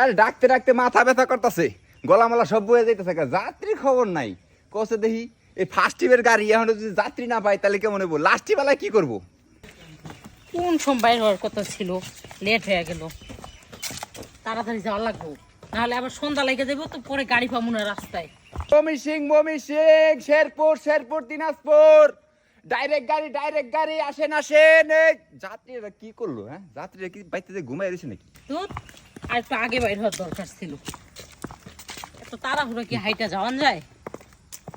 আরে ডাকতে ডাকতে মাথা ব্যথা করতেছে। গলা মালা সব বয়ে যাইতেছে যাত্রী খবর নাই। কসে দেখি এই ফার্স্ট টিপের গাড়ি এখন যদি যাত্রী না পাই তাহলে কেমন হইব লাস্ট বেলায় কি করব? কোন সময় হওয়ার কথা ছিল? লেট হয়ে গেল। তাড়াতাড়ি যাওয়া লাগবো। নাহলে আবার সন্ধ্যা লেগে যাব তো পরে গাড়ি পাবো না রাস্তায়। Mymensingh Mymensingh Sherpur Sherpur Dinajpur. Direct গাড়ি ডাইরেক্ট গাড়ি আসেন আসেন যাত্রীরা কি করল হ্যাঁ? যাত্রীরা কি বাইতে ঘুমাই রয়েছে নাকি? আর একটু আগে বাইর হওয়ার দরকার ছিল। এত তাড়াহুড়ো কি হাইটা যাওয়ান যায়?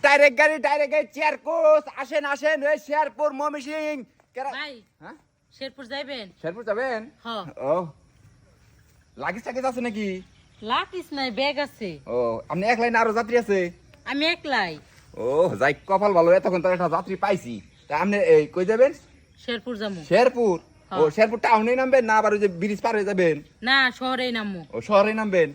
ডাইরেক্ট গাড়ি ডাইরেক্ট গাড়ি চেয়ার কোচ আসেন আসেন ওই শেরপুর মমি সিং কেরা- ভাই হ্যাঁ? শেরপুর যাইবেন? শেরপুর যাবেন? হ। ও। লাগিস টাকিস আছে নাকি? লাকিস নাই ব্যাগ আছে। ও আপনি এক লাইন আরও যাত্রী আছে? আমি একলাই। ও যাই কপাল ভালো এতক্ষণ তো একটা যাত্রী পাইছি। তা আপনি এই কই যাবেন? শেরপুর যাব শেরপুর? ও হ্যাঁ। শেরপুর টাউনে নামবেন না আবার ওই যে ব্রিজ পার হয়ে যাবেন? না শহরেই নামবো। ও শহরে নামবেন?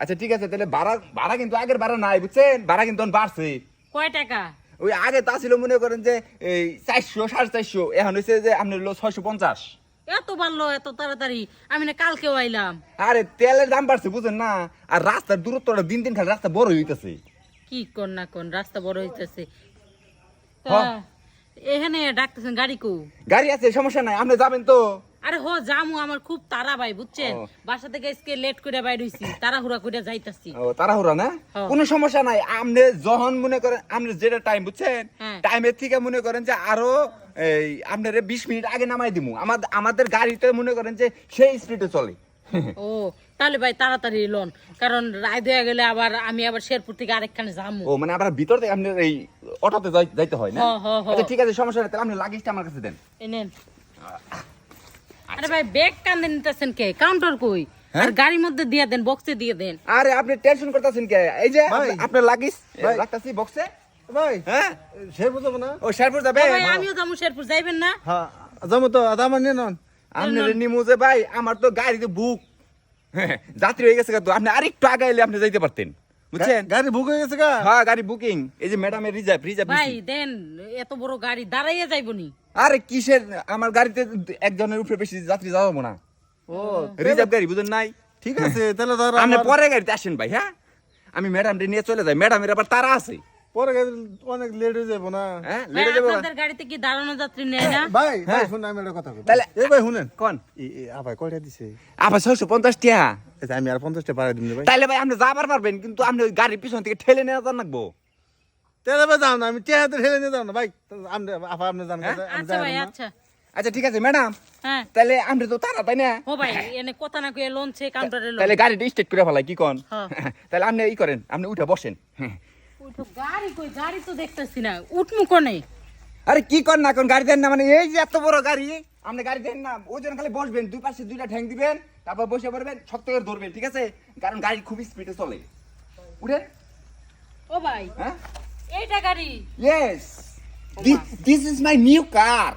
আচ্ছা ঠিক আছে তাহলে ভাড়া ভাড়া কিন্তু আগের ভাড়া নাই বুঝছেন? ভাড়া কিন্তু এখন বাড়ছে। কয় টাকা? ওই আগে তা ছিল মনে করেন যে এই চারশো সাড়ে চারশো এখন হয়েছে যে আপনার হলো ছয়শো পঞ্চাশ। এত বাড়লো এত তাড়াতাড়ি আমি না কালকেও আইলাম। আরে তেলের দাম বাড়ছে বুঝেন না? আর রাস্তার দূরত্বটা দিন দিন খালি রাস্তা বড় হইতেছে। কি কোন না কোন রাস্তা বড় হইতেছে। হ্যাঁ। এখানে ডাকতেছেন গাড়ি কো। গাড়ি আছে সমস্যা নাই আপনি যাবেন তো। আরে হো জামু আমার খুব তারা ভাই বুঝছেন? বাসা থেকে আজকে লেট করে বাইর হইছি তাড়াহুড়া করে যাইতাছি। ও তাড়াহুড়া না? হ্যাঁ। কোনো সমস্যা নাই আপনি যখন মনে করেন আপনি যেটা টাইম বুঝছেন? হ্যাঁ। টাইমের থেকে মনে করেন যে আরও এই আপনার বিশ মিনিট আগে নামাই দিমু। আমাদের আমাদের গাড়িতে মনে করেন যে সেই স্পিডে চলে। ও তাহলে ভাই তাড়াতাড়ি লোন কারণ রায় দেয়া গেলে আবার আমি আবার শেরপুর থেকে আরেকখানে যামু। ও মানে আবার ভিতর থেকে আপনার এই অটোতে যাইতে হয় না। আচ্ছা ঠিক আছে সমস্যা নাই তাহলে আপনি লাগেজটা আমার কাছে দেন। এনেন আরে ভাই ব্যাগ কান্দে নিতেছেন কে? কাউন্টার কই? হ্যাঁ? আর গাড়ির মধ্যে দিয়ে দেন বক্সে দিয়ে দেন। আরে আপনি টেনশন করতেছেন কে? এই যে আপনার লাগেজ রাখতাছি বক্সে ভাই হ্যাঁ? সে বুঝব না? ও শেরপুর যাবে? ভাই আমিও যাব শেরপুর যাইবেন না? হ্যাঁ যাব তো নিয়ে নন। আপনার নিমু যে ভাই আমার তো গাড়িতে বুক যাত্রী হয়ে গেছে তো আপনি আরেকটু আগে এলে আপনি যাইতে পারতেন। বুঝছেন? গাড়ি বুক হয়ে গেছে হ্যাঁ গাড়ি বুকিং। এই যে ম্যাডামের রিজার্ভ রিজার্ভ ভাই দেন এত বড় গাড়ি দাঁড়াইয়া যাইবো নি। আরে কিসের? আমার গাড়িতে একজনের উপরে বেশি যাত্রী যাব না। ও রিজার্ভ গাড়ি বুঝেন নাই? ঠিক আছে তাহলে আপনি পরে গাড়িতে আসেন ভাই হ্যাঁ? আমি ম্যাডাম নিয়ে চলে যাই। ম্যাডামের আবার তারা আছে। পরে অনেক লেট হয়ে যাব না। হ্যাঁ ভাই লেটে যাব আপনাদের গাড়িতে কি দাঁড়ানো যাত্রী নেয় না? ভাই ভাই হ্যাঁ। শুন আমি একটা কথা বলি তাহলে- এই ভাই শুনেন। কোন? এই- এই আবার কয়টা দিছে? আবার টাকা আমি আর পঞ্চাশটা বাড়াই দিন ভাই। তাইলে ভাই আপনি যাবার পারবেন কিন্তু আপনি ওই গাড়ির পিছন থেকে ঠেলে নিয়ে যান লাগবো। তেলে ভাই যাও না আমি ঠেলে নিয়ে যাও না। ভাই আপনি আপা আপনি জান হ্যাঁ? আচ্ছা ভাই আচ্ছা। আচ্ছা ঠিক আছে ম্যাডাম। হ্যাঁ। তাহলে আপনি তো তারা তাই না। ও ভাই এনে কথা না কয়ে লোন কাউন্টারে লোন তাহলে গাড়িটা স্টেট করে ফেলাই কি কন? হ্যাঁ। তাহলে আপনি ই করেন আপনি উঠে বসেন। হ্যাঁ। গাড়ি কই? গাড়ি তো দেখতেছি না। উঠমু কোনে? আরে কি কর না কোন গাড়ি দেন না মানে এই যে এত বড় গাড়ি আপনি গাড়ি দেন না ওই জন্য খালি বসবেন দুই পাশে দুইটা ঠ্যাং দিবেন তারপর বসে পড়বেন শক্ত করে ধরবেন ঠিক আছে? কারণ গাড়ি খুব স্পিডে চলে। উঠেন। ও ভাই হ্যাঁ? এইটা গাড়ি? Yes this is my new car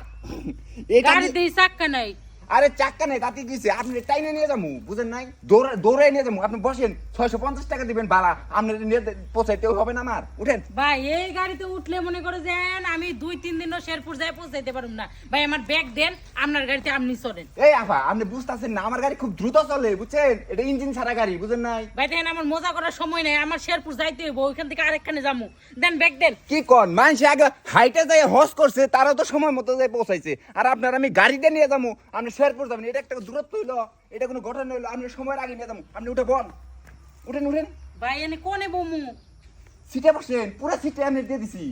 এটা গাড়িতে চাক্কা নাই। আরে চাক্কা নেই তাতে গেছে আপনি টাইনে নিয়ে যাব বুঝেন নাই? দৌড়ে দৌড়ে নিয়ে যাব আপনি বসেন ছয়শো পঞ্চাশ টাকা দিবেন ভাড়া আপনি নিয়ে পৌঁছাইতে হবে না আমার। উঠেন। ভাই এই গাড়িতে উঠলে মনে করে যেন আমি দুই তিন দিনও শেরপুর যাই পৌঁছাইতে পারুম না। ভাই আমার ব্যাগ দেন আপনার গাড়িতে আপনি চলেন। এই আফা আপনি বুঝতেছেন না আমার গাড়ি খুব দ্রুত চলে বুঝছেন? এটা ইঞ্জিন ছাড়া গাড়ি বুঝেন নাই? ভাই দেখেন আমার মজা করার সময় নাই আমার শেরপুর যাইতে হইব ওইখান থেকে আরেকখানে যাব দেন ব্যাগ দেন। কি কন মানুষ আগে হাইটে যাই হস করছে তারাও তো সময় মতো যাই পৌঁছাইছে। আর আপনার আমি গাড়িতে নিয়ে যাব আপনি শেরপুর যাবেন। এটা একটা দূরত্ব হইল এটা কোনো ঘটনা হইল। আপনি সময়ের আগে নিয়ে যাব। আপনি উঠে বল। উঠেন উঠেন। ভাই এনে কোনে বমু? সিটে বসেন। পুরো সিটে আমি দিয়ে দিছি।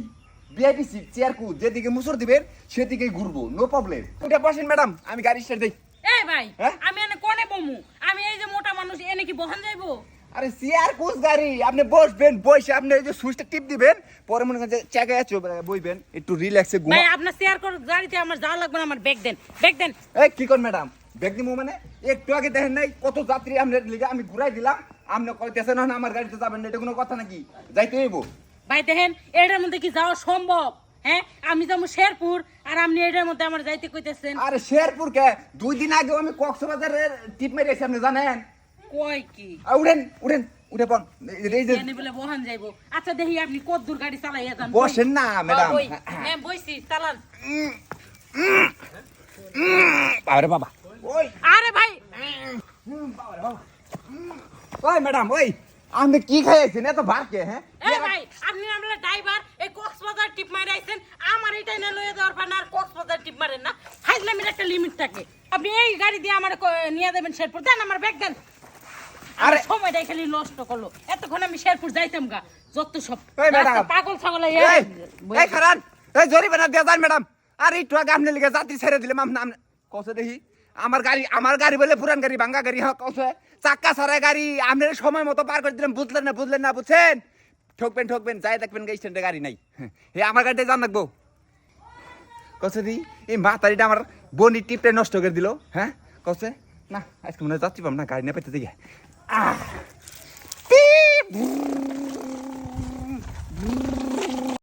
বিআইপি সিট চেয়ার কু যেদিকে মুসর দিবেন সেদিকে ঘুরবো। নো প্রবলেম উঠে বসেন ম্যাডাম। আমি গাড়ি স্টার্ট দিই। এই ভাই হ্যাঁ? আমি এনে কোনে বমু? আমি এই যে মোটা মানুষ এনে কি বহন যাইবো? আরে চেয়ার কোচ গাড়ি? আপনি বসবেন বসে আপনি এই যে সুইচটা টিপ দিবেন পরে মনে করেন চাকায় আছে বইবেন একটু রিল্যাক্সে ঘুমা ভাই আপনার শেয়ার কর গাড়িতে আমার যাওয়া লাগবে না আমার ব্যাগ দেন ব্যাগ দেন। এই কি কর ম্যাডাম ব্যাগ দিমু মানে? একটু আগে দেখেন নাই কত যাত্রী আপনার লিগে আমি ঘুরাই দিলাম আপনি কইতেছেন না আমার গাড়িতে যাবেন না এটা কোনো কথা নাকি? যাইতে হইব। ভাই দেখেন এটার মধ্যে কি যাওয়া সম্ভব? হ্যাঁ? আমি যাব শেরপুর আর আপনি এটার মধ্যে আমার যাইতে কইতেছেন। আরে শেরপুর কে? দুই দিন আগেও আমি কক্সবাজারের টিপ মেরেছি আপনি জানেন? কি? আ, উঠেন উঠেন উঠে পন এই যে বলে বহন যাইবো। আচ্ছা দেখি আপনি কত দূর গাড়ি চালাইয়া যান। বসেন না ম্যাডাম। হ্যাঁ বইছি চালান। বাবা। ওই। আরে ভাই! ওই ম্যাডাম ওই। আপনি কি খাইছেন এত হ্যাঁ? এই ভাই আপনি আমরা ড্রাইভার এই কক্সবাজার টিপ মারে আইছেন। আমার এটা না লয়ে দেওয়ার পর না আর কক্সবাজার টিপ মারেন না। ফাইজলামির একটা লিমিট থাকে। আপনি এই গাড়ি দিয়ে আমার নিয়ে দেবেন শেরপুর। দেন আমার ব্যাগ দেন। আরে সময়টাই খালি নষ্ট করল। এতক্ষণ আমি শেরপুর যাইতাম গা যত সব পাগল ছাগল এই খারান এই জরিমানা দিয়ে যান ম্যাডাম। আর একটু আগে আপনি লিখে যাত্রী ছেড়ে দিলাম নাম কসে দেখি আমার গাড়ি আমার গাড়ি বলে পুরান গাড়ি ভাঙ্গা গাড়ি হ্যাঁ কসে। চাক্কা সারাই গাড়ি আপনি সময় মতো পার করে দিলাম বুঝলেন না বুঝলেন না বুঝছেন? ঠকবেন ঠকবেন যাই দেখবেন গাড়ি স্ট্যান্ডে গাড়ি নাই। হে আমার গাড়িতে যান লাগবো। কসে দি এই মাতারিটা আমার বনি টিপটা নষ্ট করে দিল হ্যাঁ? কসে না আজকে মনে হয় যাচ্ছি পাম না গাড়ি না পেতে Ah! Pi! Brrr, brrr.